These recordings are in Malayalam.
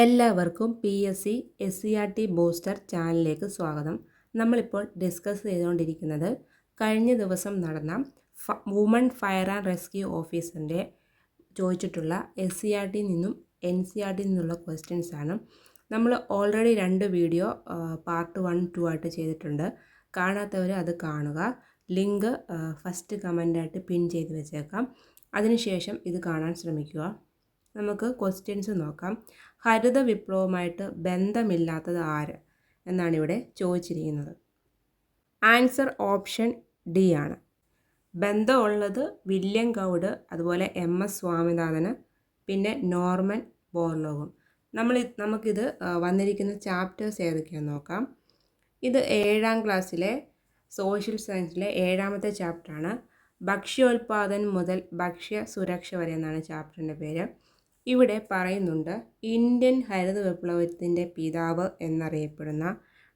എല്ലാവർക്കും P S C S C R T booster ചാനലിലേക്ക് സ്വാഗതം. നമ്മളിപ്പോൾ ഡിസ്കസ് ചെയ്തുകൊണ്ടിരിക്കുന്നത് കഴിഞ്ഞ ദിവസം നടന്ന വുമൺ ഫയർ ആൻഡ് റെസ്ക്യൂ ഓഫീസറിന്റെ ചോദിച്ചിട്ടുള്ള എസ് സി ആർ ടി നിന്നും എൻ സി ആർ ടി നിന്നുള്ള ക്വസ്റ്റ്യൻസ് ആണ്. നമ്മൾ ഓൾറെഡി രണ്ട് വീഡിയോ പാർട്ട് വൺ ടു ആയിട്ട് ചെയ്തിട്ടുണ്ട്. കാണാത്തവർ അത് കാണുക. ലിങ്ക് ഫസ്റ്റ് കമന്റായിട്ട് പിൻ ചെയ്ത് വെച്ചേക്കാം. അതിനുശേഷം ഇത് കാണാൻ ശ്രമിക്കുക. നമുക്ക് ക്വസ്റ്റ്യൻസ് നോക്കാം. ഹരിത വിപ്ലവവുമായിട്ട് ബന്ധമില്ലാത്തത് ആര് എന്നാണ് ഇവിടെ ചോദിച്ചിരിക്കുന്നത്. ആൻസർ ഓപ്ഷൻ ഡി ആണ്. ബന്ധമുള്ളത് വില്യം ഗൗഡ് അതുപോലെ എം എസ് സ്വാമിനാഥന് പിന്നെ നോർമൻ ബോർലോഗും. നമ്മൾ നമുക്കിത് വന്നിരിക്കുന്ന ചാപ്റ്റേഴ്സ് ഏതൊക്കെയാണെന്ന് നോക്കാം. ഇത് ഏഴാം ക്ലാസ്സിലെ സോഷ്യൽ സയൻസിലെ ഏഴാമത്തെ ചാപ്റ്ററാണ്. ഭക്ഷ്യോൽപാദനം മുതൽ ഭക്ഷ്യ സുരക്ഷ വരെ എന്നാണ് ചാപ്റ്ററിന്റെ പേര്. ഇവിടെ പറയുന്നുണ്ട് ഇന്ത്യൻ ഹരിത വിപ്ലവത്തിന്റെ പിതാവ് എന്നറിയപ്പെടുന്ന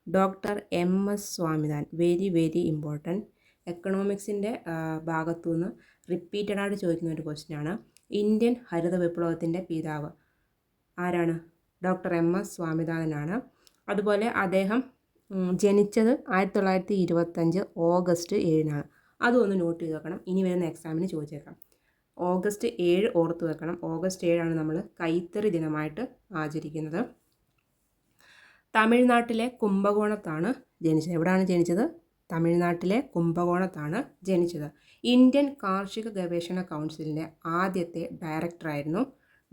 doctor M. S. Swaminathan. Very very important. എക്കണോമിക്സിന്റെ ഭാഗത്തുനിന്ന് റിപ്പീറ്റഡ് ആയിട്ട് ചോദിക്കുന്ന ഒരു ക്വസ്റ്റ്യനാണ് ഇന്ത്യൻ ഹരിത വിപ്ലവത്തിന്റെ പിതാവ് ആരാണ്? Doctor M. എസ്. സ്വാമിനാഥനാണ്. അതുപോലെ അദ്ദേഹം ജനിച്ചത് ആയിരത്തി തൊള്ളായിരത്തി ഇരുപത്തഞ്ച് ഓഗസ്റ്റ് ഏഴിനാണ്. അതും ഒന്ന് നോട്ട് ചെയ്ത് വെക്കണം. ഇനി വരുന്ന എക്സാമിന് ചോദിച്ചേക്കാം. ഓഗസ്റ്റ് ഏഴ് ഓർത്ത് വെക്കണം. ഓഗസ്റ്റ് ഏഴാണ് നമ്മൾ കൈത്തറി ദിനമായിട്ട് ആചരിക്കുന്നത്. തമിഴ്നാട്ടിലെ കുംഭകോണത്താണ് ജനിച്ചത്. എവിടെയാണ് ജനിച്ചത്? തമിഴ്നാട്ടിലെ കുംഭകോണത്താണ് ജനിച്ചത്. ഇന്ത്യൻ കാർഷിക ഗവേഷണ കൗൺസിലിന്റെ ആദ്യത്തെ ഡയറക്ടറായിരുന്നു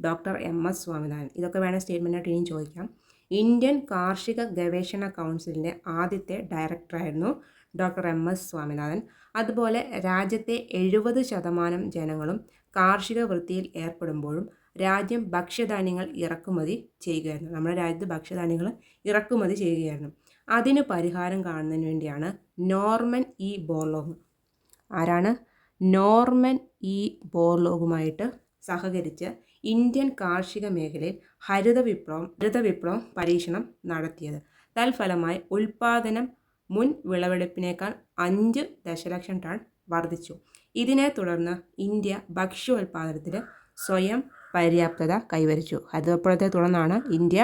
ഡോക്ടർ എം എസ് സ്വാമിനാഥൻ. ഇതൊക്കെ വേണേൽ സ്റ്റേറ്റ്മെന്റായിട്ട് ഇനിയും ചോദിക്കാം. ഇന്ത്യൻ കാർഷിക ഗവേഷണ കൗൺസിലിന്റെ ആദ്യത്തെ ഡയറക്ടറായിരുന്നു ഡോക്ടർ എം എസ് സ്വാമിനാഥൻ. അതുപോലെ രാജ്യത്തെ എഴുപത് ശതമാനം ജനങ്ങളും കാർഷിക വൃത്തിയിൽ ഏർപ്പെടുമ്പോഴും രാജ്യം ഭക്ഷ്യധാന്യങ്ങൾ ഇറക്കുമതി ചെയ്യുകയായിരുന്നു. നമ്മുടെ രാജ്യത്ത് ഭക്ഷ്യധാന്യങ്ങൾ ഇറക്കുമതി ചെയ്യുകയായിരുന്നു. അതിന് പരിഹാരം കാണുന്നതിന് വേണ്ടിയാണ് നോർമൻ ഇ ബോർലോഗ്. ആരാണ്? നോർമൻ ഇ ബോർലോഗുമായിട്ട് സഹകരിച്ച് ഇന്ത്യൻ കാർഷിക മേഖലയിൽ ഹരിത വിപ്ലവം ഹരിത വിപ്ലവം പരീക്ഷണം നടത്തിയത്. തൽഫലമായി ഉൽപാദനം മുൻ വിളവെടുപ്പിനേക്കാൾ അഞ്ച് ദശലക്ഷം ടൺ വർദ്ധിച്ചു ഇതിനെ തുടർന്ന് ഇന്ത്യ ഭക്ഷ്യോൽപാദനത്തിൽ സ്വയം പര്യാപ്തത കൈവരിച്ചു. ഹരിതവിപ്ലവത്തെ തുടർന്നാണ് ഇന്ത്യ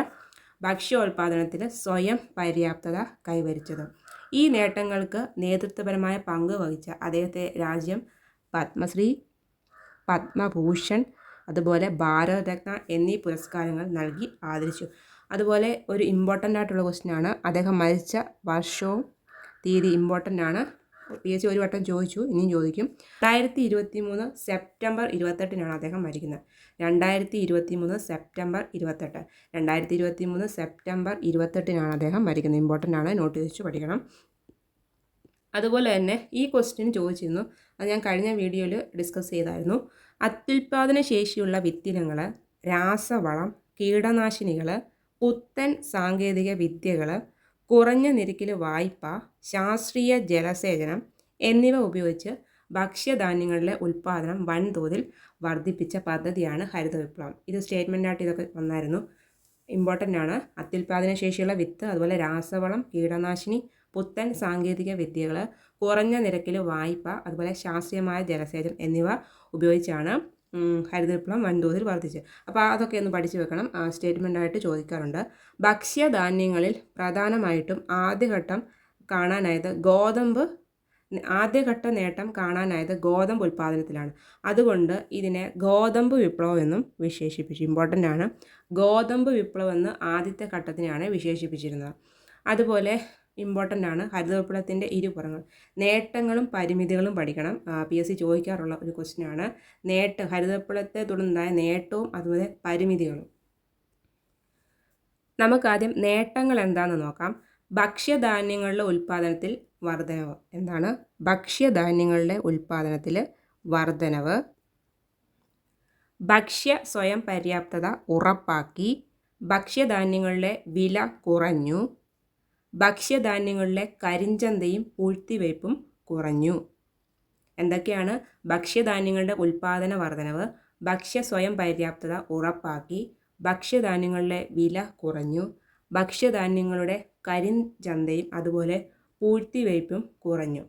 ഭക്ഷ്യോൽപാദനത്തിൽ സ്വയം പര്യാപ്തത കൈവരിച്ചത്. ഈ നേട്ടങ്ങൾക്ക് നേതൃത്വപരമായ പങ്ക് വഹിച്ച അദ്ദേഹത്തെ രാജ്യം പത്മശ്രീ പത്മഭൂഷൺ അതുപോലെ ഭാരതരത്ന എന്നീ പുരസ്കാരങ്ങൾ നൽകി ആദരിച്ചു. അതുപോലെ ഒരു ഇമ്പോർട്ടന്റ് ആയിട്ടുള്ള ക്വസ്റ്റ്യനാണ് അദ്ദേഹം മരിച്ച വർഷവും തീയതി ഇമ്പോർട്ടന്റ് ആണ്. പി എസ് സി ഒരു വട്ടം ചോദിച്ചു ഇനിയും ചോദിക്കും. രണ്ടായിരത്തി ഇരുപത്തി മൂന്ന് സെപ്റ്റംബർ ഇരുപത്തെട്ടിനാണ് അദ്ദേഹം മരിക്കുന്നത്. രണ്ടായിരത്തി ഇരുപത്തി മൂന്ന് സെപ്റ്റംബർ ഇരുപത്തെട്ട്. രണ്ടായിരത്തി ഇരുപത്തി മൂന്ന് സെപ്റ്റംബർ ഇരുപത്തെട്ടിനാണ് അദ്ദേഹം മരിക്കുന്നത്. ഇമ്പോർട്ടന്റ് ആണ് നോട്ട് ചെയ്ത് പഠിക്കണം. അതുപോലെ തന്നെ ഈ ക്വസ്റ്റ്യൻ ചോദിച്ചിരുന്നു. അത് ഞാൻ കഴിഞ്ഞ വീഡിയോയിൽ ഡിസ്കസ് ചെയ്തായിരുന്നു. അത്യുൽപാദന ശേഷിയുള്ള വിത്തിനങ്ങൾ രാസവളം കീടനാശിനികൾ പുത്തൻ സാങ്കേതിക വിദ്യകൾ കുറഞ്ഞ നിരക്കിൽ വായ്പ ശാസ്ത്രീയ ജലസേചനം എന്നിവ ഉപയോഗിച്ച് ഭക്ഷ്യധാന്യങ്ങളുടെ ഉൽപ്പാദനം വൻതോതിൽ വർദ്ധിപ്പിച്ച പദ്ധതിയാണ് ഹരിത വിപ്ലവം ഇത് സ്റ്റേറ്റ്മെന്റായിട്ട് ഇതൊക്കെ വന്നായിരുന്നു. ഇമ്പോർട്ടന്റ് ആണ്. അത്യുൽപാദന ശേഷിയുള്ള വിത്ത് അതുപോലെ രാസവളം കീടനാശിനി പുത്തൻ സാങ്കേതിക വിദ്യകൾ കുറഞ്ഞ നിരക്കിൽ വായ്പ അതുപോലെ ശാസ്ത്രീയമായ ജലസേചനം എന്നിവ ഉപയോഗിച്ചാണ് ഹരിത വിപ്ലവം വൻതോതിൽ വർദ്ധിച്ചത് അപ്പോൾ അതൊക്കെ ഒന്ന് പഠിച്ചു വെക്കണം. സ്റ്റേറ്റ്മെന്റായിട്ട് ചോദിക്കാറുണ്ട്. ഭക്ഷ്യധാന്യങ്ങളിൽ പ്രധാനമായിട്ടും ആദ്യഘട്ടം കാണാനായത് ഗോതമ്പ് ആദ്യഘട്ട നേട്ടം കാണാനായത് ഗോതമ്പ് ഉൽപ്പാദനത്തിലാണ്. അതുകൊണ്ട് ഇതിനെ ഗോതമ്പ് വിപ്ലവം എന്നും വിശേഷിപ്പിച്ചു. ഇമ്പോർട്ടന്റ് ആണ്. ഗോതമ്പ് വിപ്ലവം എന്ന് ആദ്യത്തെ ഘട്ടത്തിനെയാണ് വിശേഷിപ്പിച്ചിരുന്നത്. അതുപോലെ ഇമ്പോർട്ടന്റ് ആണ് ഹരിത വിപ്ലവത്തിന്റെ ഇരുപുറങ്ങൾ. നേട്ടങ്ങളും പരിമിതികളും പഠിക്കണം. പി എസ് സി ചോദിക്കാറുള്ള ഒരു ക്വസ്റ്റിനാണ് ഹരിത വിപ്ലവത്തെ തുടർന്നുണ്ടായ നേട്ടവും അതുപോലെ പരിമിതികളും. നമുക്കാദ്യം നേട്ടങ്ങൾ എന്താണെന്ന് നോക്കാം. ഭക്ഷ്യധാന്യങ്ങളുടെ ഉൽപ്പാദനത്തിൽ വർധനവ്. എന്താണ്? ഭക്ഷ്യധാന്യങ്ങളുടെ ഉൽപ്പാദനത്തിൽ വർധനവ്. ഭക്ഷ്യ സ്വയം പര്യാപ്തത ഉറപ്പാക്കി. ഭക്ഷ്യധാന്യങ്ങളുടെ വില കുറഞ്ഞു. ഭക്ഷ്യധാന്യങ്ങളിലെ കരിഞ്ചന്തയും പൂഴ്ത്തിവയ്പും കുറഞ്ഞു. എന്തൊക്കെയാണ്? ഭക്ഷ്യധാന്യങ്ങളുടെ ഉൽപ്പാദന വർധനവ്. ഭക്ഷ്യ സ്വയം പര്യാപ്തത ഉറപ്പാക്കി. ഭക്ഷ്യധാന്യങ്ങളുടെ വില കുറഞ്ഞു. ഭക്ഷ്യധാന്യങ്ങളുടെ കരിഞ്ചന്തയും അതുപോലെ പൂഴ്ത്തിവയ്പും കുറഞ്ഞു.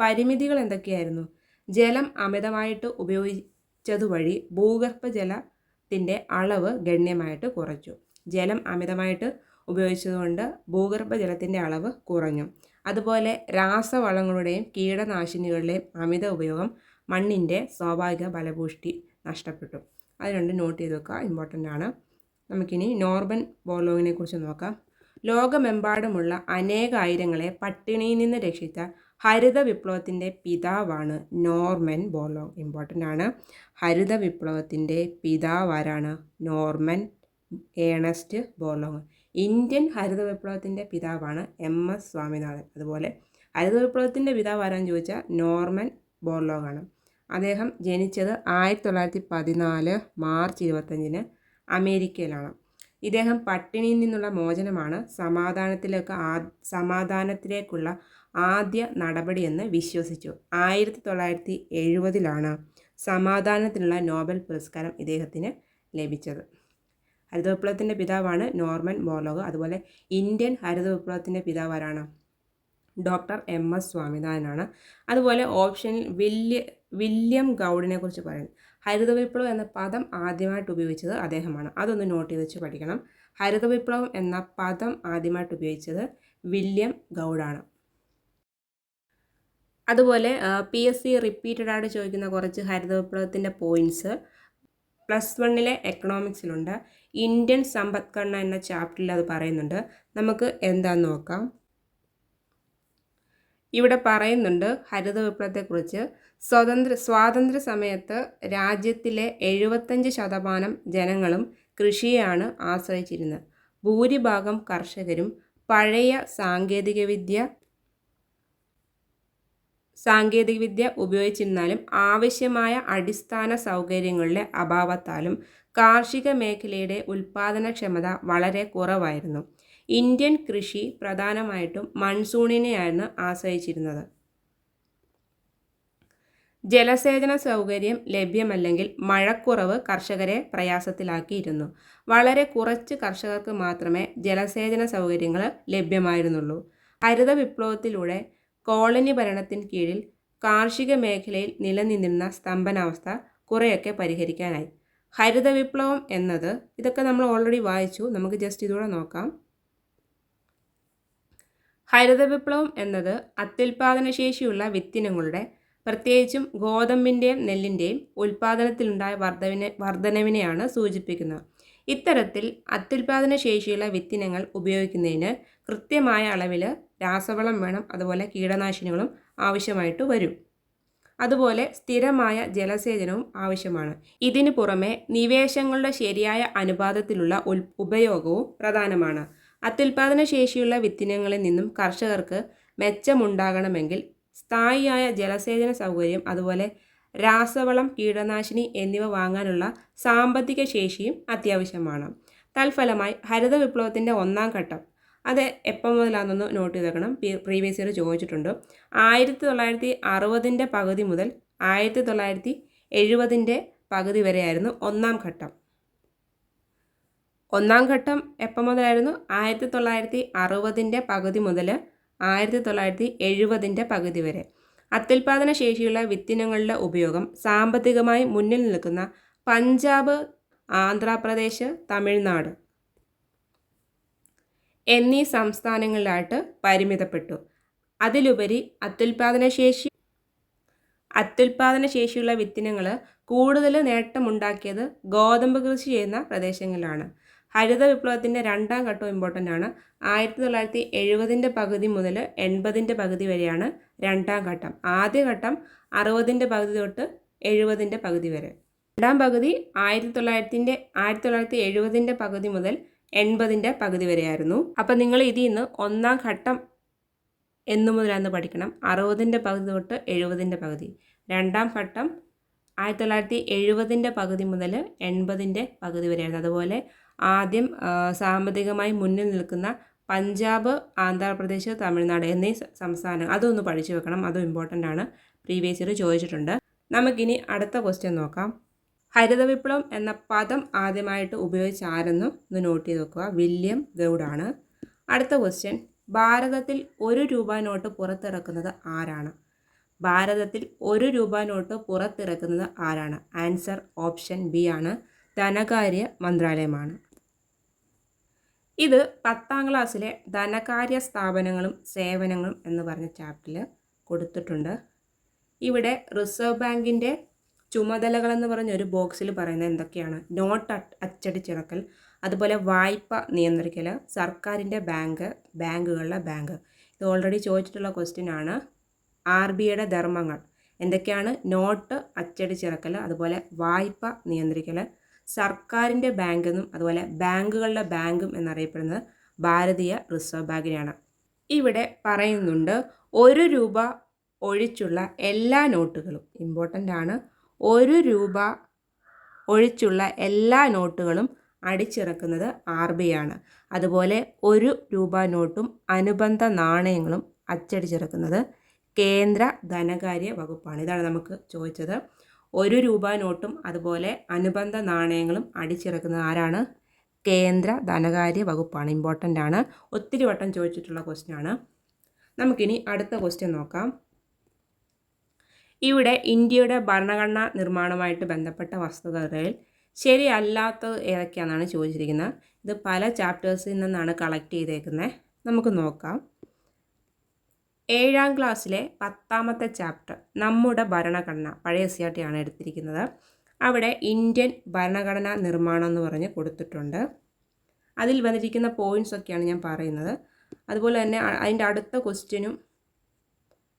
പരിമിതികൾ എന്തൊക്കെയായിരുന്നു? ജലം അമിതമായിട്ട് ഉപയോഗിച്ചതുവഴി ഭൂഗർഭജലത്തിന്റെ അളവ് ഗണ്യമായിട്ട് കുറച്ചു. ജലം അമിതമായിട്ട് ഉപയോഗിച്ചതുകൊണ്ട് ഭൂഗർഭജലത്തിന്റെ അളവ് കുറഞ്ഞു. അതുപോലെ രാസവളങ്ങളുടെയും കീടനാശിനികളുടെയും അമിത ഉപയോഗം മണ്ണിന്റെ സ്വാഭാവിക ഫലപുഷ്ടി നഷ്ടപ്പെട്ടു. അത് രണ്ടും നോട്ട് ചെയ്ത് വെക്കുക. ഇമ്പോർട്ടന്റ് ആണ്. നമുക്കിനി നോർബൻ ബോർലോഗിനെ കുറിച്ച് നോക്കാം. ലോകമെമ്പാടുമുള്ള അനേകായിരങ്ങളെ പട്ടിണിയിൽ നിന്ന് രക്ഷിച്ച ഹരിത വിപ്ലവത്തിന്റെ പിതാവാണ് നോർമൻ ബോർലോങ് ഇമ്പോർട്ടന്റ് ആണ്. ഹരിത വിപ്ലവത്തിന്റെ പിതാവ് ആരാണ് നോർമൻ ഏണസ്റ്റ് ബോർലോങ് ഇന്ത്യൻ ഹരിത വിപ്ലവത്തിന്റെ പിതാവാണ് എം എസ് സ്വാമിനാഥൻ. അതുപോലെ ഹരിത വിപ്ലവത്തിന്റെ പിതാവ് ആരാന്ന് ചോദിച്ചാൽ നോർമൻ ബോർലോങ് ആണ് അദ്ദേഹം ജനിച്ചത് ആയിരത്തി തൊള്ളായിരത്തി പതിനാല് മാർച്ച് ഇരുപത്തഞ്ചിന് അമേരിക്കയിലാണ്. ഇദ്ദേഹം പട്ടിണിയിൽ നിന്നുള്ള മോചനമാണ് സമാധാനത്തിലേക്ക് ആ സമാധാനത്തിലേക്കുള്ള ആദ്യ നടപടിയെന്ന് വിശ്വസിച്ചു. ആയിരത്തി തൊള്ളായിരത്തി എഴുപതിലാണ് സമാധാനത്തിനുള്ള നോബൽ പുരസ്കാരം ഇദ്ദേഹത്തിന് ലഭിച്ചത്. ഹരിത വിപ്ലവത്തിന്റെ പിതാവാണ് നോർമൻ ബോർലോഗ് അതുപോലെ ഇന്ത്യൻ ഹരിത വിപ്ലവത്തിന്റെ പിതാവ് ആരാണ് ഡോക്ടർ എം എസ് സ്വാമിനാഥനാണ്. അതുപോലെ ഓപ്ഷനിൽ വില്യ വില്യം ഗൗഡിനെ കുറിച്ച് പറയുന്നത് ഹരിത വിപ്ലവം എന്ന പദം ആദ്യമായിട്ട് ഉപയോഗിച്ചത് അദ്ദേഹമാണ്. അതൊന്ന് നോട്ട് ചെയ്ത് വെച്ച് പഠിക്കണം. ഹരിത വിപ്ലവം എന്ന പദം ആദ്യമായിട്ട് ഉപയോഗിച്ചത് വില്യം ഗൗഡാണ്. അതുപോലെ പി എസ് സി റിപ്പീറ്റഡ് ആയിട്ട് ചോദിക്കുന്ന കുറച്ച് ഹരിത വിപ്ലവത്തിന്റെ പോയിന്റ്സ് പ്ലസ് വണ്ണിലെ എക്കണോമിക്സിലുണ്ട് ഇന്ത്യൻ സമ്പദ്ഘടന എന്ന ചാപ്റ്ററിൽ അത് പറയുന്നുണ്ട്. നമുക്ക് എന്താന്ന് നോക്കാം. ഇവിടെ പറയുന്നുണ്ട് ഹരിത വിപ്ലവത്തെക്കുറിച്ച് സ്വതന്ത്ര സ്വാതന്ത്ര്യ സമയത്ത് രാജ്യത്തിലെ എഴുപത്തഞ്ച് ശതമാനം ജനങ്ങളും കൃഷിയെയാണ് ആശ്രയിച്ചിരുന്നത്. ഭൂരിഭാഗം കർഷകരും പഴയ സാങ്കേതികവിദ്യ സാങ്കേതികവിദ്യ ഉപയോഗിച്ചിരുന്നാലും ആവശ്യമായ അടിസ്ഥാന സൗകര്യങ്ങളുടെ അഭാവത്താലും കാർഷിക മേഖലയുടെ ഉൽപാദനക്ഷമത വളരെ കുറവായിരുന്നു. ഇന്ത്യൻ കൃഷി പ്രധാനമായിട്ടും മൺസൂണിനെയായിരുന്നു ആശ്രയിച്ചിരുന്നത്. ജലസേചന സൗകര്യം ലഭ്യമല്ലെങ്കിൽ മഴക്കുറവ് കർഷകരെ പ്രയാസത്തിലാക്കിയിരുന്നു. വളരെ കുറച്ച് കർഷകർക്ക് മാത്രമേ ജലസേചന സൗകര്യങ്ങൾ ലഭ്യമായിരുന്നുള്ളൂ. ഹരിത വിപ്ലവത്തിലൂടെ കോളനി ഭരണത്തിന് കീഴിൽ കാർഷിക മേഖലയിൽ നിലനിന്നിരുന്ന സ്തംഭനാവസ്ഥ കുറേയൊക്കെ പരിഹരിക്കാനായി. ഹരിത വിപ്ലവം എന്നത് ഇതൊക്കെ നമ്മൾ ഓൾറെഡി വായിച്ചു. നമുക്ക് ജസ്റ്റ് ഇതുകൂടെ നോക്കാം. ഹരിത വിപ്ലവം എന്നത് അത്യുൽപാദനശേഷിയുള്ള വിത്തിനങ്ങളുടെ പ്രത്യേകിച്ചും ഗോതമ്പിന്റെയും നെല്ലിന്റെയും ഉൽപ്പാദനത്തിലുണ്ടായ വർധവിനെ വർധനവിനെയാണ് സൂചിപ്പിക്കുന്നത്. ഇത്തരത്തിൽ അത്യുൽപാദന ശേഷിയുള്ള വിത്തിനങ്ങൾ ഉപയോഗിക്കുന്നതിന് കൃത്യമായ അളവിൽ രാസവളം വേണം അതുപോലെ കീടനാശിനികളും ആവശ്യമായിട്ട് വരും. അതുപോലെ സ്ഥിരമായ ജലസേചനവും ആവശ്യമാണ്. ഇതിനു പുറമെ നിവേശങ്ങളുടെ ശരിയായ അനുപാതത്തിലുള്ള ഉപയോഗവും പ്രധാനമാണ്. അത്യുൽപാദന ശേഷിയുള്ള വിത്തിനങ്ങളിൽ നിന്നും കർഷകർക്ക് മെച്ചമുണ്ടാകണമെങ്കിൽ സ്ഥായിയായ ജലസേചന സൗകര്യം അതുപോലെ രാസവളം കീടനാശിനി എന്നിവ വാങ്ങാനുള്ള സാമ്പത്തിക ശേഷിയും അത്യാവശ്യമാണ്. തൽഫലമായി ഹരിത വിപ്ലവത്തിന്റെ ഒന്നാം ഘട്ടം. അത് എപ്പം മുതലാണെന്നൊന്ന് നോട്ട് ചെയ്തേക്കണം. പ്രീവിയസ് ഇയർ ചോദിച്ചിട്ടുണ്ട്. ആയിരത്തി തൊള്ളായിരത്തി അറുപതിന്റെ പകുതി മുതൽ ആയിരത്തി തൊള്ളായിരത്തി എഴുപതിന്റെ പകുതി വരെയായിരുന്നു ഒന്നാം ഘട്ടം. ഒന്നാം ഘട്ടം എപ്പം മുതലായിരുന്നു? ആയിരത്തി തൊള്ളായിരത്തി അറുപതിന്റെ പകുതി മുതൽ ആയിരത്തി തൊള്ളായിരത്തി എഴുപതിന്റെ പകുതി വരെ. അത്യുൽപാദന ശേഷിയുള്ള വിത്തിനങ്ങളുടെ ഉപയോഗം സാമ്പത്തികമായി മുന്നിൽ നിൽക്കുന്ന പഞ്ചാബ് ആന്ധ്രാപ്രദേശ് തമിഴ്നാട് എന്നീ സംസ്ഥാനങ്ങളിലായിട്ട് പരിമിതപ്പെട്ടു. അതിലുപരി അത്യുൽപാദന ശേഷി അത്യുൽപാദന ശേഷിയുള്ള വിത്തിനങ്ങൾ കൂടുതൽ നേട്ടമുണ്ടാക്കിയത് ഗോതമ്പ് കൃഷി ചെയ്യുന്ന പ്രദേശങ്ങളിലാണ്. ഹരിത വിപ്ലവത്തിന്റെ രണ്ടാം ഘട്ടം ഇമ്പോർട്ടന്റ് ആണ്. ആയിരത്തി തൊള്ളായിരത്തി എഴുപതിന്റെ പകുതി മുതൽ എൺപതിന്റെ പകുതി വരെയാണ് രണ്ടാം ഘട്ടം. ആദ്യ ഘട്ടം അറുപതിന്റെ പകുതി തൊട്ട് എഴുപതിന്റെ പകുതി വരെ. രണ്ടാം പകുതി ആയിരത്തി തൊള്ളായിരത്തിന്റെ ആയിരത്തി തൊള്ളായിരത്തി എഴുപതിന്റെ പകുതി മുതൽ എൺപതിന്റെ പകുതി വരെയായിരുന്നു. അപ്പം നിങ്ങൾ ഇതിൽ നിന്ന് ഒന്നാം ഘട്ടം എന്നു മുതലാന്ന് പഠിക്കണം. അറുപതിന്റെ പകുതി തൊട്ട് എഴുപതിന്റെ പകുതി. രണ്ടാം ഘട്ടം ആയിരത്തി തൊള്ളായിരത്തി എഴുപതിന്റെ പകുതി മുതൽ എൺപതിന്റെ പകുതി വരെയായിരുന്നു. അതുപോലെ ആദ്യം സാമ്പത്തികമായി മുന്നിൽ നിൽക്കുന്ന പഞ്ചാബ് ആന്ധ്രാപ്രദേശ് തമിഴ്നാട് എന്നീ സംസ്ഥാനം അതൊന്ന് പഠിച്ചു വെക്കണം. അതും ഇമ്പോർട്ടന്റ് ആണ്. പ്രീവിയസ് ഇയർ ചോദിച്ചിട്ടുണ്ട്. നമുക്കിനി അടുത്ത ക്വസ്റ്റ്യൻ നോക്കാം. ഹരിത വിപ്ലവം എന്ന പദം ആദ്യമായിട്ട് ഉപയോഗിച്ച ആരെന്നും ഒന്ന് നോട്ട് ചെയ്ത് നോക്കുക വില്യം ഗൗഡാണ്. അടുത്ത ക്വസ്റ്റ്യൻ ഭാരതത്തിൽ ഒരു രൂപ നോട്ട് പുറത്തിറക്കുന്നത് ആരാണ്? ഭാരതത്തിൽ ഒരു രൂപ നോട്ട് പുറത്തിറക്കുന്നത് ആരാണ്? ആൻസർ ഓപ്ഷൻ ബി ആണ്. ധനകാര്യ മന്ത്രാലയമാണ്. ഇത് പത്താം ക്ലാസ്സിലെ ധനകാര്യ സ്ഥാപനങ്ങളും സേവനങ്ങളും എന്ന് പറഞ്ഞ ചാപ്റ്ററിൽ കൊടുത്തിട്ടുണ്ട്. ഇവിടെ റിസർവ് ബാങ്കിന്റെ ചുമതലകളെന്ന് പറഞ്ഞ ഒരു ബോക്സിൽ പറയുന്നത് എന്തൊക്കെയാണ്? നോട്ട് അച്ചടിച്ചിറക്കൽ അതുപോലെ വായ്പ നിയന്ത്രിക്കൽ സർക്കാരിന്റെ ബാങ്ക് ബാങ്കുകളുടെ ബാങ്ക് ഇത് ഓൾറെഡി ചോദിച്ചിട്ടുള്ള ക്വസ്റ്റ്യൻ ആണ്. ആർ ബി ഐയുടെ ധർമ്മങ്ങൾ എന്തൊക്കെയാണ്? നോട്ട് അച്ചടിച്ചിറക്കൽ അതുപോലെ വായ്പ നിയന്ത്രിക്കൽ സർക്കാരിന്റെ ബാങ്ക് എന്നും അതുപോലെ ബാങ്കുകളുടെ ബാങ്കും എന്നറിയപ്പെടുന്നത് ഭാരതീയ റിസർവ് ബാങ്കിനെയാണ്. ഇവിടെ പറയുന്നുണ്ട് ഒരു രൂപ ഒഴിച്ചുള്ള എല്ലാ നോട്ടുകളും ഇമ്പോർട്ടന്റ് ആണ് ഒരു രൂപ ഒഴിച്ചുള്ള എല്ലാ നോട്ടുകളും അടിച്ചിറക്കുന്നത് ആർ ബി ആണ്. അതുപോലെ ഒരു രൂപ നോട്ടും അനുബന്ധ നാണയങ്ങളും അച്ചടിച്ചിറക്കുന്നത് കേന്ദ്ര ധനകാര്യ വകുപ്പാണ്. ഇതാണ് നമുക്ക് ചോദിച്ചത്. ഒരു രൂപ നോട്ടും അതുപോലെ അനുബന്ധ നാണയങ്ങളും അടിച്ചിറക്കുന്നത് ആരാണ്? കേന്ദ്ര ധനകാര്യ വകുപ്പാണ്. ഇമ്പോർട്ടന്റ് ആണ്. ഒത്തിരി വട്ടം ചോദിച്ചിട്ടുള്ള ക്വസ്റ്റ്യൻ ആണ്. നമുക്കിനി അടുത്ത ക്വസ്റ്റ്യൻ നോക്കാം. ഇവിടെ ഇന്ത്യയുടെ ഭരണഘടനാ നിർമ്മാണവുമായിട്ട് ബന്ധപ്പെട്ട വസ്തുതകളിൽ ശരിയല്ലാത്തത് ഏതൊക്കെയാണെന്നാണ് ചോദിച്ചിരിക്കുന്നത്. ഇത് പല ചാപ്റ്റേഴ്സിൽ നിന്നാണ് കളക്ട് ചെയ്തേക്കുന്നത്. നമുക്ക് നോക്കാം. ഏഴാം ക്ലാസ്സിലെ പത്താമത്തെ ചാപ്റ്റർ നമ്മുടെ ഭരണഘടന പഴയ സി ആർ ടി ആണ് എടുത്തിരിക്കുന്നത്. അവിടെ ഇന്ത്യൻ ഭരണഘടനാ നിർമ്മാണം എന്ന് പറഞ്ഞ് കൊടുത്തിട്ടുണ്ട്. അതിൽ വന്നിരിക്കുന്ന പോയിന്റ്സ് ഒക്കെയാണ് ഞാൻ പറയുന്നത്. അതുപോലെ തന്നെ അതിന്റെ അടുത്ത ക്വസ്റ്റ്യനും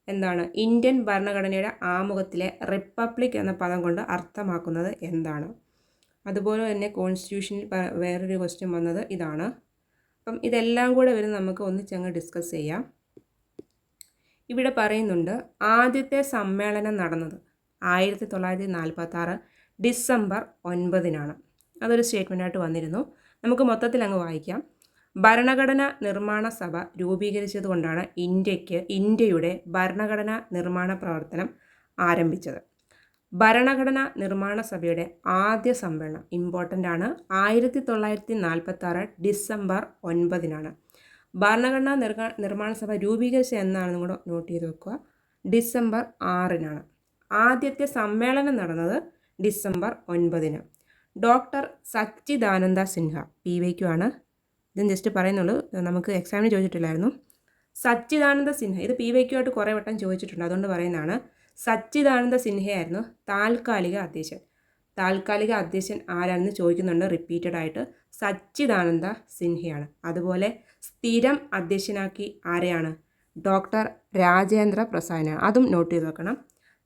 എന്താണ്? ഇന്ത്യൻ ഭരണഘടനയുടെ ആമുഖത്തിലെ റിപ്പബ്ലിക് എന്ന പദം കൊണ്ട് അർത്ഥമാക്കുന്നത് എന്താണ്? അതുപോലെ തന്നെ കോൺസ്റ്റിറ്റ്യൂഷനിൽ വേറൊരു ക്വസ്റ്റ്യൻ വന്നത് ഇതാണ്. അപ്പം ഇതെല്ലാം കൂടെ വരുന്ന നമുക്ക് ഒന്നിച്ചങ്ങ് ഡിസ്കസ് ചെയ്യാം. ഇവിടെ പറയുന്നുണ്ട് ആദ്യത്തെ സമ്മേളനം നടന്നത് ആയിരത്തി തൊള്ളായിരത്തി നാൽപ്പത്തി ആറ് ഡിസംബർ ഒൻപതിനാണ്. അതൊരു സ്റ്റേറ്റ്മെന്റായിട്ട് വന്നിരുന്നു. നമുക്ക് മൊത്തത്തിൽ അങ്ങ് വായിക്കാം. ഭരണഘടന നിർമ്മാണ സഭ രൂപീകരിച്ചതുകൊണ്ടാണ് ഇന്ത്യയ്ക്ക് ഇന്ത്യയുടെ ഭരണഘടന നിർമ്മാണ പ്രവർത്തനം ആരംഭിച്ചത്. ഭരണഘടന നിർമ്മാണ സഭയുടെ ആദ്യ സമ്മേളനം ഇമ്പോർട്ടന്റ് ആണ്. ആയിരത്തി തൊള്ളായിരത്തി നാൽപ്പത്തി ആറ് ഡിസംബർ ഒൻപതിനാണ്. ഭരണഘടനാ നിർമ്മാ നിർമ്മാണ സഭ രൂപീകരിച്ചത് എന്നാണെന്നും കൂടെ നോട്ട് ചെയ്ത് വെക്കുക. ഡിസംബർ ആറിനാണ്. ആദ്യത്തെ സമ്മേളനം നടന്നത് ഡിസംബർ ഒൻപതിന്. ഡോക്ടർ സച്ചിദാനന്ദ സിൻഹ പി വൈക്കു ആണ് ഇതും ജസ്റ്റ് പറയുന്നുള്ളൂ. നമുക്ക് എക്സാമിന് ചോദിച്ചിട്ടില്ലായിരുന്നു. സച്ചിദാനന്ദ സിൻഹ ഇത് പി വൈക്കു ആയിട്ട് കുറേ വട്ടം ചോദിച്ചിട്ടുണ്ട്. അതുകൊണ്ട് പറയുന്നതാണ്. സച്ചിദാനന്ദ സിൻഹയായിരുന്നു താൽക്കാലിക അധ്യക്ഷൻ. താൽക്കാലിക അധ്യക്ഷൻ ആരാണെന്ന് ചോദിക്കുന്നുണ്ട്. റിപ്പീറ്റഡ് ആയിട്ട് സച്ചിദാനന്ദ സിൻഹയാണ്. അതുപോലെ സ്ഥിരം അധ്യക്ഷനാക്കി ആരെയാണ്? ഡോക്ടർ രാജേന്ദ്ര പ്രസാദിനാണ് അതും നോട്ട് ചെയ്ത് വെക്കണം.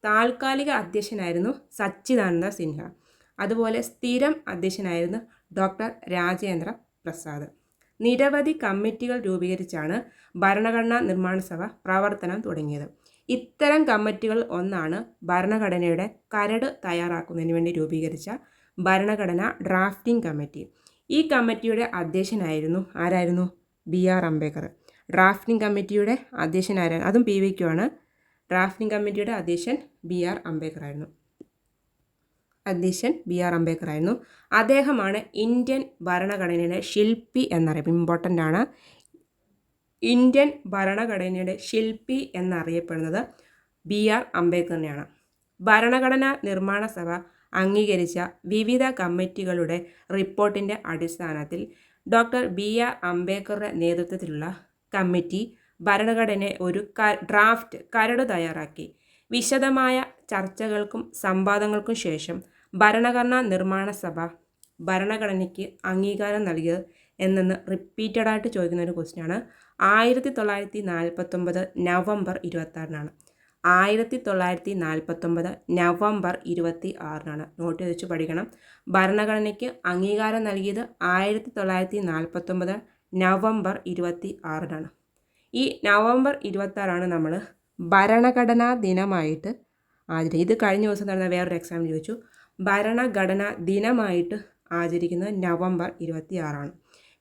താൽക്കാലിക അധ്യക്ഷനായിരുന്നു സച്ചിദാനന്ദ സിൻഹ. അതുപോലെ സ്ഥിരം അധ്യക്ഷനായിരുന്നു ഡോക്ടർ രാജേന്ദ്ര പ്രസാദ്. നിരവധി കമ്മിറ്റികൾ രൂപീകരിച്ചാണ് ഭരണഘടനാ നിർമ്മാണ സഭ പ്രവർത്തനം തുടങ്ങിയത്. ഇത്തരം കമ്മിറ്റികൾ ഒന്നാണ് ഭരണഘടനയുടെ കരട് തയ്യാറാക്കുന്നതിന് വേണ്ടി രൂപീകരിച്ച ഭരണഘടന ഡ്രാഫ്റ്റിംഗ് കമ്മിറ്റി. ഈ കമ്മിറ്റിയുടെ അധ്യക്ഷനായിരുന്നു ആരായിരുന്നു? B R Ambedkar. ഡ്രാഫ്റ്റിംഗ് കമ്മിറ്റിയുടെ അധ്യക്ഷൻ അധ്യക്ഷനായിരുന്നു അതും പി വിക്കു ആണ് ഡ്രാഫ്റ്റിംഗ് കമ്മിറ്റിയുടെ അധ്യക്ഷൻ ബി ആർ അംബേദ്കർ ആയിരുന്നു. അധ്യക്ഷൻ ബി ആർ അംബേദ്കർ ആയിരുന്നു. അദ്ദേഹമാണ് ഇന്ത്യൻ ഭരണഘടനയുടെ ശില്പി എന്നറിയപ്പെടും ഇമ്പോർട്ടന്റ് ആണ്. ഇന്ത്യൻ ഭരണഘടനയുടെ ശില്പി എന്നറിയപ്പെടുന്നത് ബി ആർ അംബേദ്കറിനെയാണ് ഭരണഘടനാ നിർമ്മാണ സഭ അംഗീകരിച്ച വിവിധ കമ്മിറ്റികളുടെ റിപ്പോർട്ടിന്റെ അടിസ്ഥാനത്തിൽ ഡോക്ടർ ബി ആർ അംബേദ്കറുടെ നേതൃത്വത്തിലുള്ള കമ്മിറ്റി ഭരണഘടനയെ ഒരു ഡ്രാഫ്റ്റ് കരട് തയ്യാറാക്കി. വിശദമായ ചർച്ചകൾക്കും സംവാദങ്ങൾക്കും ശേഷം ഭരണഘടനാ നിർമ്മാണ സഭ ഭരണഘടനയ്ക്ക് അംഗീകാരം നൽകിയത് എന്നെന്ന് റിപ്പീറ്റഡായിട്ട് ചോദിക്കുന്ന ഒരു ക്വസ്റ്റ്യനാണ്. ആയിരത്തി തൊള്ളായിരത്തി നാൽപ്പത്തൊമ്പത് നവംബർ ഇരുപത്താറിനാണ് ആയിരത്തി തൊള്ളായിരത്തി നാൽപ്പത്തൊമ്പത് നവംബർ ഇരുപത്തി ആറിനാണ് നോട്ട് വെച്ച് പഠിക്കണം. ഭരണഘടനയ്ക്ക് അംഗീകാരം നൽകിയത് ആയിരത്തി തൊള്ളായിരത്തി നാൽപ്പത്തൊമ്പത് നവംബർ ഇരുപത്തി ആറിനാണ് ഈ നവംബർ ഇരുപത്താറാണ് നമ്മൾ ഭരണഘടനാ ദിനമായിട്ട് ആചരിക്കും ഇത് കഴിഞ്ഞ ദിവസം നടന്ന വേറൊരു എക്സാം ചോദിച്ചു. ഭരണഘടനാ ദിനമായിട്ട് ആചരിക്കുന്നത് നവംബർ ഇരുപത്തി ആറാണ്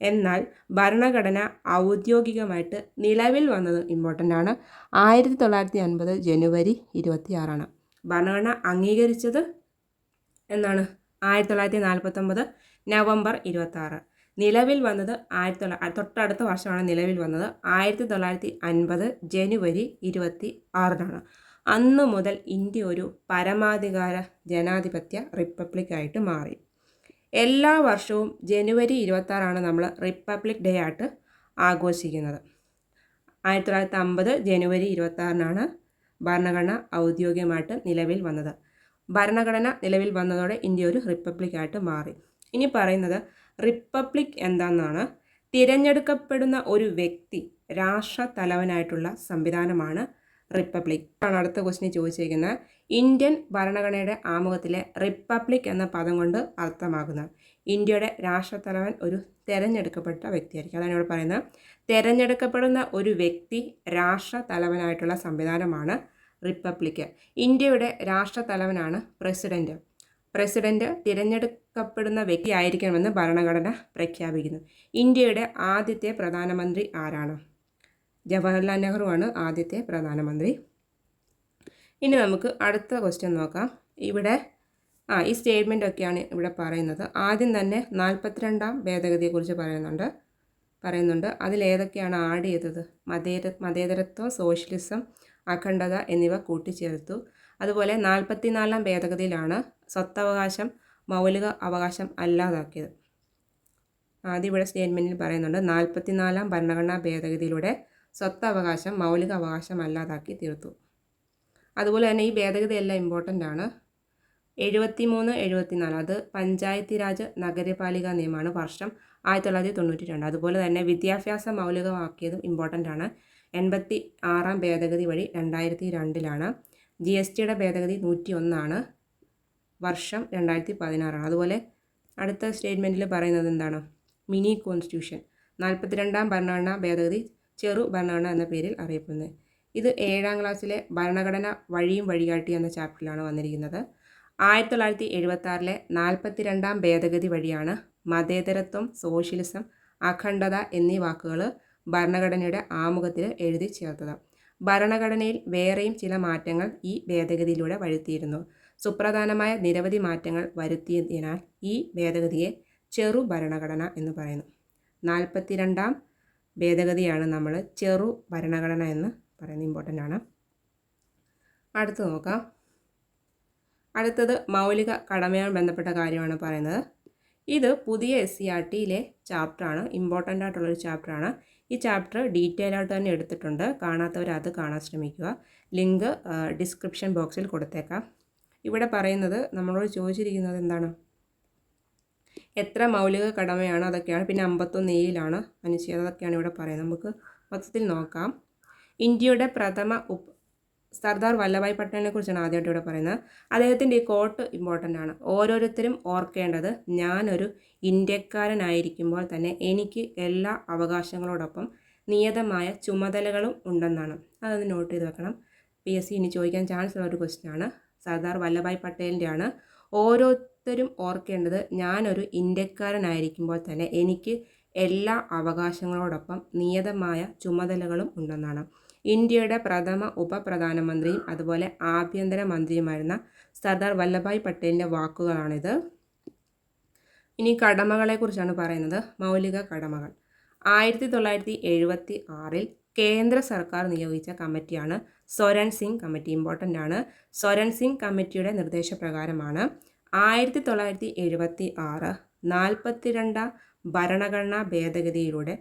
എന്നാൽ ഭരണഘടന ഔദ്യോഗികമായിട്ട് നിലവിൽ വന്നത് ഇമ്പോർട്ടന്റ് ആണ്. ആയിരത്തി തൊള്ളായിരത്തി അൻപത് ജനുവരി ഇരുപത്തി ആറാണ് ഭരണഘടന അംഗീകരിച്ചത് എന്നാണ് ആയിരത്തി തൊള്ളായിരത്തി നാൽപ്പത്തൊമ്പത് നവംബർ ഇരുപത്താറ് നിലവിൽ വന്നത് ആയിരത്തി തൊള്ളായിരത്തി തൊട്ടടുത്ത വർഷമാണ് നിലവിൽ വന്നത്. ആയിരത്തി തൊള്ളായിരത്തി അൻപത് ജനുവരി ഇരുപത്തി ആറിനാണ് അന്നു മുതൽ ഇന്ത്യ ഒരു പരമാധികാര ജനാധിപത്യ റിപ്പബ്ലിക്കായിട്ട് മാറി. എല്ലാ വർഷവും ജനുവരി ഇരുപത്താറാണ് നമ്മൾ റിപ്പബ്ലിക് ഡേ ആയിട്ട് ആഘോഷിക്കുന്നത്. ആയിരത്തി തൊള്ളായിരത്തി അമ്പത് ജനുവരി ഇരുപത്താറിനാണ് ഭരണഘടന ഔദ്യോഗികമായിട്ട് നിലവിൽ വന്നത്. ഭരണഘടന നിലവിൽ വന്നതോടെ ഇന്ത്യ ഒരു റിപ്പബ്ലിക് ആയിട്ട് മാറി. ഇനി പറയുന്നത് റിപ്പബ്ലിക് എന്താണെന്നാണ്. തിരഞ്ഞെടുക്കപ്പെടുന്ന ഒരു വ്യക്തി രാഷ്ട്ര തലവനായിട്ടുള്ള സംവിധാനമാണ് റിപ്പബ്ലിക്. ആണ് അടുത്ത ക്വസ്റ്റിന് ചോദിച്ചിരിക്കുന്നത്. ഇന്ത്യൻ ഭരണഘടനയുടെ ആമുഖത്തിലെ റിപ്പബ്ലിക് എന്ന പദം കൊണ്ട് അർത്ഥമാക്കുന്നത് ഇന്ത്യയുടെ രാഷ്ട്രത്തലവൻ ഒരു തിരഞ്ഞെടുക്കപ്പെട്ട വ്യക്തിയായിരിക്കും. അതാണ് ഇവിടെ പറയുന്നത്. തിരഞ്ഞെടുക്കപ്പെടുന്ന ഒരു വ്യക്തി രാഷ്ട്രത്തലവനായിട്ടുള്ള സംവിധാനമാണ് റിപ്പബ്ലിക്. ഇന്ത്യയുടെ രാഷ്ട്രത്തലവനാണ് പ്രസിഡന്റ്. പ്രസിഡന്റ് തിരഞ്ഞെടുക്കപ്പെടുന്ന വ്യക്തിയായിരിക്കണമെന്ന് ഭരണഘടന പ്രഖ്യാപിക്കുന്നു. ഇന്ത്യയുടെ ആദ്യത്തെ പ്രധാനമന്ത്രി ആരാണ്? ജവഹർലാൽ ആണ് ആദ്യത്തെ പ്രധാനമന്ത്രി. ഇനി നമുക്ക് അടുത്ത ക്വസ്റ്റ്യൻ നോക്കാം. ഇവിടെ ആ ഈ സ്റ്റേറ്റ്മെന്റ് ഒക്കെയാണ് ഇവിടെ പറയുന്നത്. ആദ്യം തന്നെ നാൽപ്പത്തിരണ്ടാം ഭേദഗതിയെക്കുറിച്ച് പറയുന്നുണ്ട്. പറയുന്നുണ്ട്. അതിലേതൊക്കെയാണ് ആഡ് ചെയ്തത്? മതേര മതേതരത്വം സോഷ്യലിസം അഖണ്ഡത എന്നിവ കൂട്ടിച്ചേർത്തു. അതുപോലെ നാൽപ്പത്തിനാലാം ഭേദഗതിയിലാണ് സ്വത്തവകാശം മൗലിക അവകാശം അല്ലാതാക്കിയത്. ആദ്യം ഇവിടെ സ്റ്റേറ്റ്മെന്റിൽ പറയുന്നുണ്ട്. നാൽപ്പത്തിനാലാം ഭരണഘടനാ ഭേദഗതിയിലൂടെ സ്വത്തവകാശം മൗലിക അവകാശം അല്ലാതാക്കി തീർത്തു. അതുപോലെ തന്നെ ഈ ഭേദഗതിയെല്ലാം ഇമ്പോർട്ടന്റ് ആണ്. എഴുപത്തി മൂന്ന് എഴുപത്തിനാല്. അത് പഞ്ചായത്തി രാജ് നഗരപാലിക നിയമമാണ് വർഷം ആയിരത്തി തൊള്ളായിരത്തി തൊണ്ണൂറ്റി രണ്ട് അതുപോലെ തന്നെ വിദ്യാഭ്യാസം മൗലികമാക്കിയതും ഇമ്പോർട്ടന്റ് ആണ്. എൺപത്തി ആറാം ഭേദഗതി വഴി രണ്ടായിരത്തി രണ്ടിലാണ് ജി എസ് ടിയുടെ ഭേദഗതി നൂറ്റി ഒന്നാണ് വർഷം രണ്ടായിരത്തി പതിനാറാണ് അതുപോലെ അടുത്ത സ്റ്റേറ്റ്മെന്റിൽ പറയുന്നത് എന്താണ്? മിനി കോൺസ്റ്റിറ്റ്യൂഷൻ നാൽപ്പത്തിരണ്ടാം ഭരണഘടനാ ഭേദഗതി ചെറു ഭരണഘടന എന്ന പേരിൽ അറിയപ്പെടുന്നത്. ഇത് ഏഴാം ക്ലാസ്സിലെ ഭരണഘടന വഴിയും വഴികാട്ടി എന്ന ചാപ്റ്ററിലാണ് വന്നിരിക്കുന്നത്. ആയിരത്തി തൊള്ളായിരത്തി എഴുപത്തി ആറിലെ നാൽപ്പത്തിരണ്ടാം ഭേദഗതി വഴിയാണ് മതേതരത്വം സോഷ്യലിസം അഖണ്ഡത എന്നീ വാക്കുകൾ ഭരണഘടനയുടെ ആമുഖത്തിൽ എഴുതി ചേർത്തത്. ഭരണഘടനയിൽ വേറെയും ചില മാറ്റങ്ങൾ ഈ ഭേദഗതിയിലൂടെ വരുത്തിയിരുന്നു. സുപ്രധാനമായ നിരവധി മാറ്റങ്ങൾ വരുത്തിയതിനാൽ ഈ ഭേദഗതിയെ ചെറു ഭരണഘടന എന്ന് പറയുന്നു. നാൽപ്പത്തിരണ്ടാം ഭേദഗതിയാണ് നമ്മൾ ചെറു ഭരണഘടന എന്ന് പറയുന്നത് ഇമ്പോർട്ടന്റ് ആണ്. അടുത്ത് നോക്കാം. അടുത്തത് മൗലിക കടമയുമായി ബന്ധപ്പെട്ട കാര്യമാണ് പറയുന്നത്. ഇത് പുതിയ എസ് സി ആർ ടിയിലെ ചാപ്റ്ററാണ് ഇമ്പോർട്ടന്റ് ആയിട്ടുള്ളൊരു ചാപ്റ്ററാണ് ഈ ചാപ്റ്റർ ഡീറ്റെയിൽ ആയിട്ട് തന്നെ എടുത്തിട്ടുണ്ട്. കാണാത്തവർ അത് കാണാൻ ശ്രമിക്കുക. ലിങ്ക് ഡിസ്ക്രിപ്ഷൻ ബോക്സിൽ കൊടുത്തേക്കാം. ഇവിടെ പറയുന്നത് നമ്മളോട് ചോദിച്ചിരിക്കുന്നത് എന്താണ്? എത്ര മൗലിക കടമയാണ് അതൊക്കെയാണ്. പിന്നെ അമ്പത്തൊന്ന് എയിലാണ് അനുച്ഛേദം അതൊക്കെയാണ് ഇവിടെ പറയുന്നത്. നമുക്ക് മൊത്തത്തിൽ നോക്കാം. ഇന്ത്യയുടെ പ്രഥമ ഉപ സർദാർ വല്ലഭായ് പട്ടേലിനെ കുറിച്ചാണ് ആദ്യമായിട്ട് ഇവിടെ പറയുന്നത്. അദ്ദേഹത്തിന്റെ ഈ കോട്ട് ഇമ്പോർട്ടന്റ് ആണ്. ഓരോരുത്തരും ഓർക്കേണ്ടത് ഞാനൊരു ഇന്ത്യക്കാരനായിരിക്കുമ്പോൾ തന്നെ എനിക്ക് എല്ലാ അവകാശങ്ങളോടൊപ്പം നിയതമായ ചുമതലകളും ഉണ്ടെന്നാണ്. അതൊന്ന് നോട്ട് ചെയ്ത് വെക്കണം. പി എസ് സി ഇനി ചോദിക്കാൻ ചാൻസ് ഉള്ള ഒരു ക്വസ്റ്റ്യൻ ആണ്. സർദാർ വല്ലഭായ് പട്ടേലിന്റെ ആണ് ഓരോരുത്തരും ഓർക്കേണ്ടത് ഞാനൊരു ഇന്ത്യക്കാരനായിരിക്കുമ്പോൾ തന്നെ എനിക്ക് എല്ലാ അവകാശങ്ങളോടൊപ്പം നിയതമായ ചുമതലകളും ഉണ്ടെന്നാണ്. ഇന്ത്യയുടെ പ്രഥമ ഉപപ്രധാനമന്ത്രിയും അതുപോലെ ആഭ്യന്തര മന്ത്രിയുമായിരുന്ന സർദാർ വല്ലഭായ് പട്ടേലിന്റെ വാക്കുകളാണിത്. ഇനി കടമകളെക്കുറിച്ചാണ് പറയുന്നത്. മൗലിക കടമകൾ. ആയിരത്തി തൊള്ളായിരത്തി എഴുപത്തി ആറിൽ കേന്ദ്ര സർക്കാർ നിയോഗിച്ച കമ്മിറ്റിയാണ് സ്വരൺ സിംഗ് കമ്മിറ്റി. ഇമ്പോർട്ടന്റ് ആണ്. സ്വരൺ സിംഗ് കമ്മിറ്റിയുടെ നിർദ്ദേശപ്രകാരമാണ് ആയിരത്തി തൊള്ളായിരത്തി എഴുപത്തി ആറ് നാൽപ്പത്തിരണ്ടാം ഭരണഘടനാ ഭേദഗതിയിലൂടെ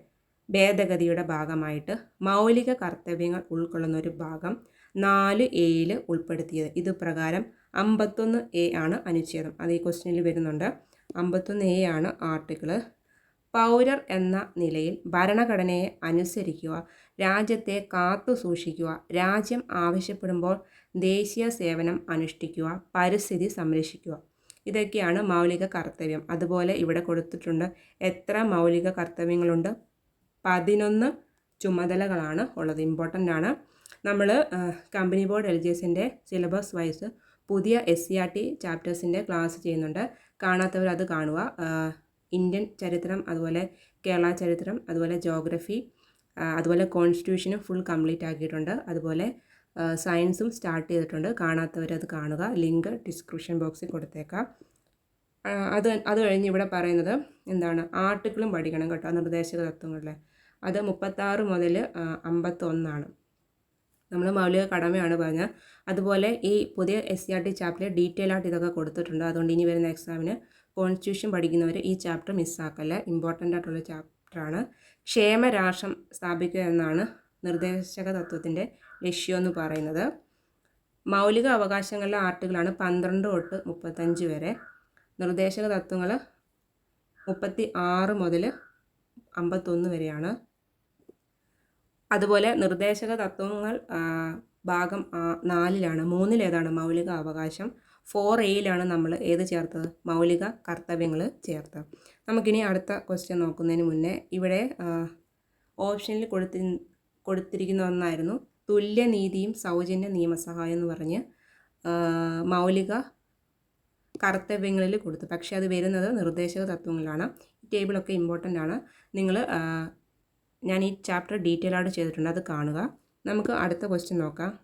ഭേദഗതിയുടെ ഭാഗമായിട്ട് മൗലിക കർത്തവ്യങ്ങൾ ഉൾക്കൊള്ളുന്ന ഒരു ഭാഗം നാല് എയിൽ ഉൾപ്പെടുത്തിയത്. ഇത് പ്രകാരം അമ്പത്തൊന്ന് എ ആണ് അനുച്ഛേദം. അത് ഈ ക്വസ്റ്റ്യനിൽ വരുന്നുണ്ട്. അമ്പത്തൊന്ന് എ ആണ് ആർട്ടിക്കിൾ. പൗരർ എന്ന നിലയിൽ ഭരണഘടനയെ അനുസരിക്കുക രാജ്യത്തെ കാത്തു സൂക്ഷിക്കുക രാജ്യം ആവശ്യപ്പെടുമ്പോൾ ദേശീയ സേവനം അനുഷ്ഠിക്കുക പരിസ്ഥിതി സംരക്ഷിക്കുക. ഇതൊക്കെയാണ് മൗലിക കർത്തവ്യം. അതുപോലെ ഇവിടെ കൊടുത്തിട്ടുണ്ട് എത്ര മൗലിക കർത്തവ്യങ്ങളുണ്ട്? പതിനൊന്ന് ചുമതലകളാണ് ഉള്ളത്. ഇമ്പോർട്ടന്റ് ആണ്. നമ്മൾ കമ്പനി ബോർഡ് എൽ ജി എസിന്റെ സിലബസ് വൈസ് പുതിയ എസ് സി ആർ ടി ചാപ്റ്റേഴ്സിന്റെ ക്ലാസ് ചെയ്യുന്നുണ്ട്. കാണാത്തവർ അത് കാണുക. ഇന്ത്യൻ ചരിത്രം അതുപോലെ കേരള ചരിത്രം അതുപോലെ ജോഗ്രഫി അതുപോലെ കോൺസ്റ്റിറ്റ്യൂഷനും ഫുൾ കംപ്ലീറ്റ് ആക്കിയിട്ടുണ്ട്. അതുപോലെ സയൻസും സ്റ്റാർട്ട് ചെയ്തിട്ടുണ്ട്. കാണാത്തവരത് കാണുക. ലിങ്ക് ഡിസ്ക്രിപ്ഷൻ ബോക്സിൽ കൊടുത്തേക്കാം. അത് അത് കഴിഞ്ഞ് ഇവിടെ പറയുന്നത് എന്താണ്? ആർട്ടിക്കിളും പഠിക്കണം കേട്ടോ. നിർദ്ദേശക തത്വങ്ങളിലെ അത് മുപ്പത്താറ് മുതൽ അമ്പത്തൊന്നാണ്. നമ്മൾ മൗലിക കടമയാണ് പറഞ്ഞത്. അതുപോലെ ഈ പുതിയ എസ് സി ആർ ടി ചാപ്റ്ററിൽ ഡീറ്റെയിൽ ആയിട്ട് ഇതൊക്കെ കൊടുത്തിട്ടുണ്ട്. അതുകൊണ്ട് ഇനി വരുന്ന എക്സാമിന് കോൺസ്റ്റിറ്റ്യൂഷൻ പഠിക്കുന്നവർ ഈ ചാപ്റ്റർ മിസ്സാക്കല്ല ഇമ്പോർട്ടന്റ് ആയിട്ടുള്ള ചാപ്റ്ററാണ് ക്ഷേമരാഷ്ട്രം സ്ഥാപിക്കുക എന്നാണ് നിർദ്ദേശക തത്വത്തിന്റെ ലക്ഷ്യം എന്ന് പറയുന്നത്. മൗലിക അവകാശങ്ങളിലെ ആർട്ടുകളാണ് പന്ത്രണ്ട് തൊട്ട് മുപ്പത്തഞ്ച് വരെ. നിർദ്ദേശക തത്വങ്ങൾ മുപ്പത്തി ആറ് മുതൽ അമ്പത്തൊന്ന് വരെയാണ്. അതുപോലെ നിർദ്ദേശക തത്വങ്ങൾ ഭാഗം നാലിലാണ്. മൂന്നിലേതാണ് മൗലിക അവകാശം? ഫോർ എയിലാണ് നമ്മൾ ഏത് ചേർത്തത്? മൗലിക കർത്തവ്യങ്ങൾ ചേർത്തത്. നമുക്കിനി അടുത്ത ക്വസ്റ്റ്യൻ നോക്കുന്നതിന് മുന്നേ ഇവിടെ ഓപ്ഷനിൽ കൊടുത്തി കൊടുത്തിരിക്കുന്ന ഒന്നായിരുന്നു തുല്യനീതിയും സൗജന്യ നിയമസഹായം എന്ന് പറഞ്ഞ് മൗലിക കർത്തവ്യങ്ങളിൽ കൊടുത്തു. പക്ഷേ അത് വരുന്നത് നിർദ്ദേശക തത്വങ്ങളാണ്. ഈ ടേബിളൊക്കെ ഇമ്പോർട്ടന്റ് ആണ്. നിങ്ങൾ ഞാൻ ഈ ചാപ്റ്റർ ഡീറ്റെയിൽ ആയിട്ട് ചെയ്തിട്ടുണ്ട്. അത് കാണുക. നമുക്ക് അടുത്ത ക്വസ്റ്റ്യൻ നോക്കാം.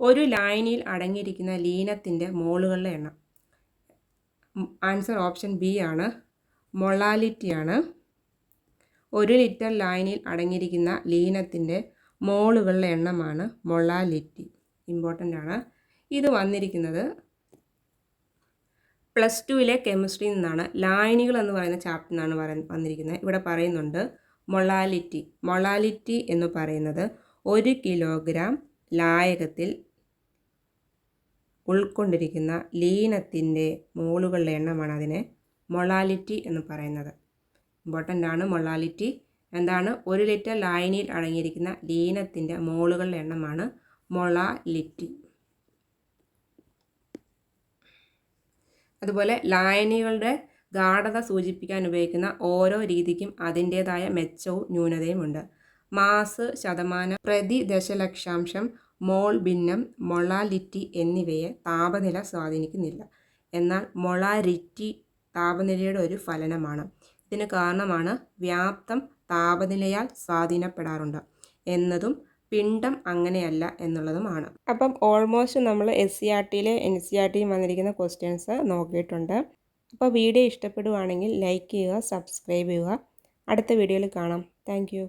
ഒരു ലൈനിൽ അടങ്ങിയിരിക്കുന്ന ലീനത്തിന്റെ മോളുകളുടെ എണ്ണം. ആൻസർ ഓപ്ഷൻ ബി ആണ്. മൊളാലിറ്റിയാണ് ഒരു ലിറ്റർ ലൈനിൽ അടങ്ങിയിരിക്കുന്ന ലീനത്തിന്റെ മോളുകളുടെ എണ്ണമാണ് മൊളാലിറ്റി. ഇമ്പോർട്ടന്റ് ആണ്. ഇത് വന്നിരിക്കുന്നത് പ്ലസ് ടുവിലെ കെമിസ്ട്രിയിൽ നിന്നാണ്. ലായനികൾ എന്ന് പറയുന്ന ചാപ്റ്റർ നിന്നാണ് വന്നിരിക്കുന്നത്. ഇവിടെ പറയുന്നുണ്ട് മൊളാലിറ്റി. മൊളാലിറ്റി എന്ന് പറയുന്നത് ഒരു കിലോഗ്രാം ലായകത്തിൽ ഉൾക്കൊണ്ടിരിക്കുന്ന ലീനത്തിന്റെ മോളുകളുടെ എണ്ണമാണ് അതിനെ മൊളാലിറ്റി എന്ന് പറയുന്നത്. ഇമ്പോർട്ടന്റ് ആണ് മൊളാലിറ്റി. എന്താണ്? ഒരു ലിറ്റർ ലായനിയിൽ അടങ്ങിയിരിക്കുന്ന ലീനത്തിന്റെ മോളുകളുടെ എണ്ണമാണ് മൊളാലിറ്റി. അതുപോലെ ലായനികളുടെ ഗാഠത സൂചിപ്പിക്കാൻ ഉപയോഗിക്കുന്ന ഓരോ രീതിക്കും അതിന്റേതായ മെച്ചവും ന്യൂനതയുമുണ്ട്. മാസ് ശതമാനം പ്രതി ദശലക്ഷാംശം മോൾ ഭിന്നം മൊളാലിറ്റി എന്നിവയെ താപനില സ്വാധീനിക്കുന്നില്ല. എന്നാൽ മൊളാരിറ്റി താപനിലയുടെ ഒരു ഫലനമാണ്. ഇതിന് കാരണമാണ് വ്യാപ്തം താപനിലയാൽ സ്വാധീനപ്പെടാറുണ്ട്. എന്നതും പിണ്ടം അങ്ങനെയല്ല എന്നുള്ളതുമാണ്. അപ്പം ഓൾമോസ്റ്റ് നമ്മൾ എസ് സി ആർ ടിയിലെ എൻ സി ആർ ടിയും വന്നിരിക്കുന്ന ക്വസ്റ്റ്യൻസ് നോക്കിയിട്ടുണ്ട്. അപ്പോൾ വീഡിയോ ഇഷ്ടപ്പെടുവാണെങ്കിൽ ലൈക്ക് ചെയ്യുക സബ്സ്ക്രൈബ് ചെയ്യുക. അടുത്ത വീഡിയോയിൽ കാണാം. Thank you.